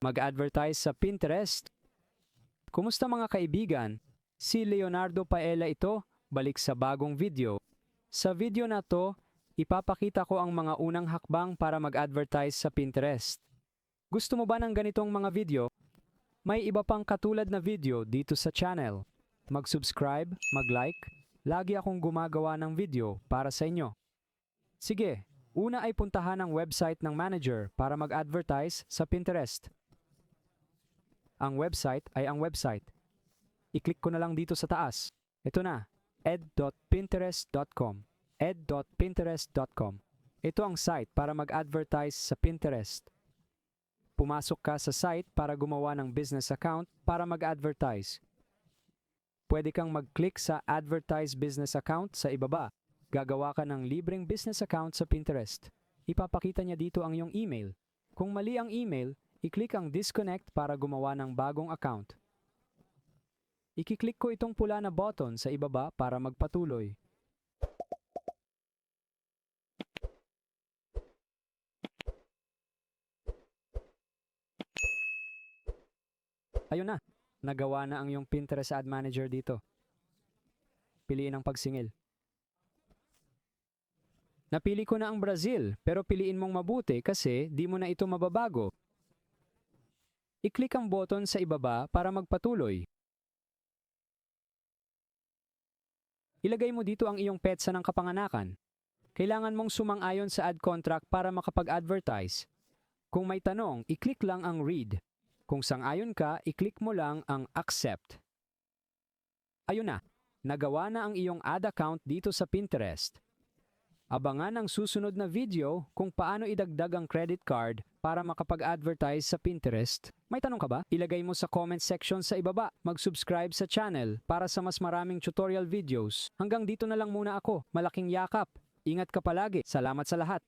mag-advertise sa Pinterest. Kumusta mga kaibigan? Si Leonardo Paella ito, balik sa bagong video. Sa video na to, ipapakita ko ang mga unang hakbang para mag-advertise sa Pinterest. Gusto mo ba ng ganitong mga video? May iba pang katulad na video dito sa channel. Mag-subscribe, mag-like, lagi akong gumagawa ng video para sa inyo. Sige, una ay puntahan ang website ng manager para mag-advertise sa Pinterest. Ang website ay ang website. I-click ko na lang dito sa taas. Ito na, ed.pinterest.com. ed.pinterest.com. Ito ang site para mag-advertise sa Pinterest. Pumasok ka sa site para gumawa ng business account para mag-advertise. Pwede kang mag-click sa Advertise Business Account sa ibaba. Gagawa ka ng libreng business account sa Pinterest. Ipapakita niya dito ang iyong email. Kung mali ang email, i-click ang Disconnect para gumawa ng bagong account. Ikiklik ko itong pula na button sa ibaba para magpatuloy. Ayun na, nagawa na ang iyong Pinterest Ad Manager dito. Piliin ang pagsingil. Napili ko na ang Brazil, pero piliin mong mabuti kasi di mo na ito mababago. I-click ang button sa ibaba para magpatuloy. Ilagay mo dito ang iyong petsa ng kapanganakan. Kailangan mong sumang-ayon sa ad contract para makapag-advertise. Kung may tanong, i-click lang ang read. Kung sang-ayon ka, i-click mo lang ang accept. Ayun na, nagawa na ang iyong ad account dito sa Pinterest. Abangan ang susunod na video kung paano idagdag ang credit card para makapag-advertise sa Pinterest. May tanong ka ba? Ilagay mo sa comment section sa ibaba. Mag-subscribe sa channel para sa mas maraming tutorial videos. Hanggang dito na lang muna ako. Malaking yakap. Ingat ka palagi. Salamat sa lahat.